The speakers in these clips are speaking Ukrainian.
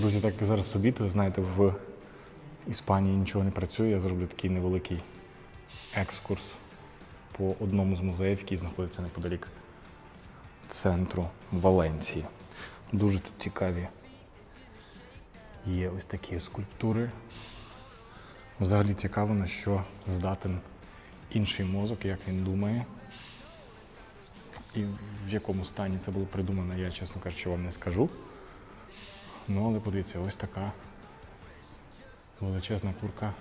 Друзі, так як зараз обід, ви знаєте, в Іспанії нічого не працює. Я зроблю такий невеликий екскурс по одному з музеїв, який знаходиться неподалік центру Валенції. Дуже тут цікаві є ось такі скульптури. Взагалі цікаво, на що здатен інший мозок, як він думає. І в якому стані це було придумано, я, чесно кажучи, вам не скажу. Ну, але подивіться, ось така величезна курка,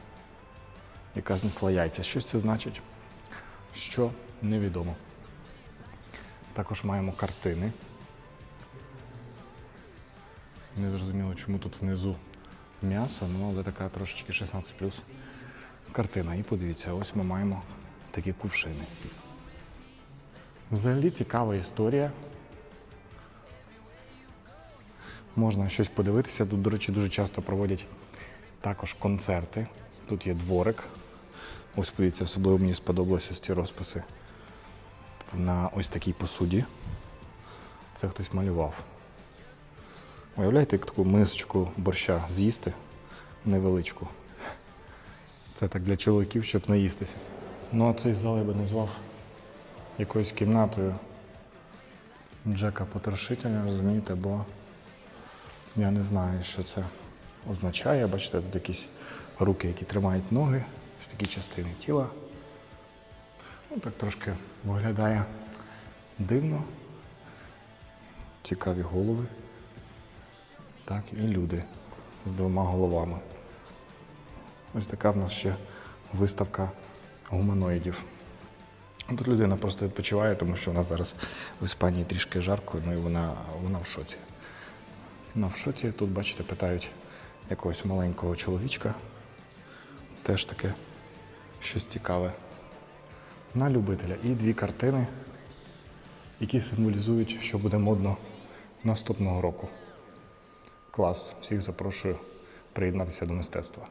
яка знесла яйця. Щось це значить, що невідомо. Також маємо картини. Не зрозуміло, чому тут внизу м'ясо, ну але така трошечки 16 картина. І подивіться, ось ми маємо такі кувшини. Взагалі цікава історія. Можна щось подивитися. Тут, до речі, дуже часто проводять також концерти. Тут є дворик. Ось подивіться, особливо мені сподобалось ось ці розписи на ось такій посуді. Це хтось малював. Уявляєте, як таку мисочку борща з'їсти невеличку. Це так для чоловіків, щоб наїстися. Ну а цей зал я би назвав якоюсь кімнатою Джека Потрошителя, розумієте, бо я не знаю, що це означає. Бачите, тут якісь руки, які тримають ноги, ось такі частини тіла. Ну, так трошки виглядає дивно. Цікаві голови. Так, і люди з двома головами. Ось така в нас ще виставка гуманоїдів. Тут людина просто відпочиває, тому що нас зараз в Іспанії трішки жарко, ну і вона, вона в шоці. Вона в шоці. Тут, бачите, питають якогось маленького чоловічка. Теж таке щось цікаве. На любителя. І дві картини, які символізують, що буде модно наступного року. Клас. Всіх запрошую приєднатися до мистецтва.